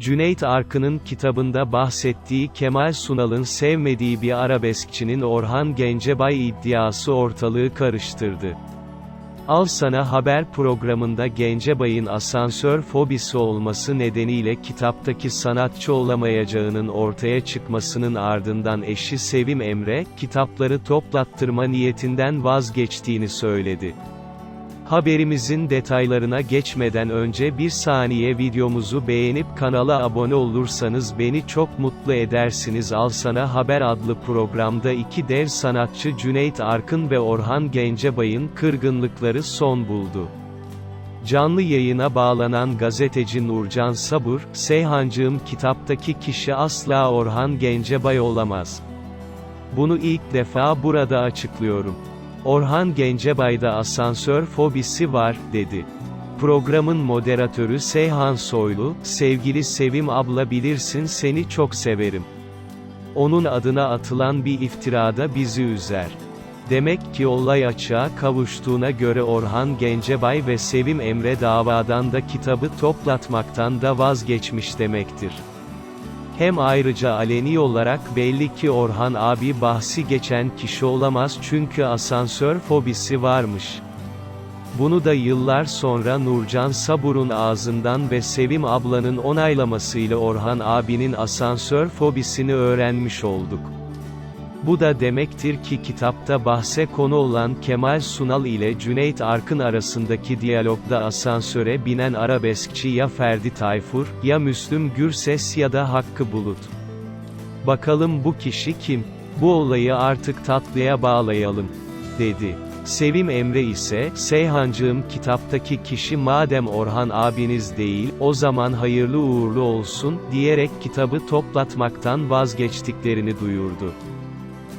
Cüneyt Arkın'ın kitabında bahsettiği Kemal Sunal'ın sevmediği bir arabeskçinin Orhan Gencebay iddiası ortalığı karıştırdı. Al Sana Haber programında Gencebay'ın asansör fobisi olması nedeniyle kitaptaki sanatçı olamayacağının ortaya çıkmasının ardından eşi Sevim Emre, kitapları toplattırma niyetinden vazgeçtiğini söyledi. Haberimizin detaylarına geçmeden önce bir saniye videomuzu beğenip kanala abone olursanız beni çok mutlu edersiniz. Al Sana Haber adlı programda iki dev sanatçı Cüneyt Arkın ve Orhan Gencebay'ın kırgınlıkları son buldu. Canlı yayına bağlanan gazeteci Nurcan Sabur, Seyhancığım kitaptaki kişi asla Orhan Gencebay olamaz. Bunu ilk defa burada açıklıyorum. Orhan Gencebay'da asansör fobisi var, dedi. Programın moderatörü Seyhan Soylu, sevgili Sevim abla bilirsin seni çok severim. Onun adına atılan bir iftirada bizi üzer. Demek ki olay açığa kavuştuğuna göre Orhan Gencebay ve Sevim Emre davadan da kitabı toplatmaktan da vazgeçmiş demektir. Hem ayrıca aleni olarak belli ki Orhan abi bahsi geçen kişi olamaz çünkü asansör fobisi varmış. Bunu da yıllar sonra Nurcan Sabur'un ağzından ve Sevim ablanın onaylamasıyla Orhan abinin asansör fobisini öğrenmiş olduk. Bu da demektir ki kitapta bahse konu olan Kemal Sunal ile Cüneyt Arkın arasındaki diyalogda asansöre binen arabeskçi ya Ferdi Tayfur, ya Müslüm Gürses ya da Hakkı Bulut. Bakalım bu kişi kim? Bu olayı artık tatlıya bağlayalım, dedi. Sevim Emre ise, Seyhancığım kitaptaki kişi madem Orhan abiniz değil, o zaman hayırlı uğurlu olsun, diyerek kitabı toplatmaktan vazgeçtiklerini duyurdu.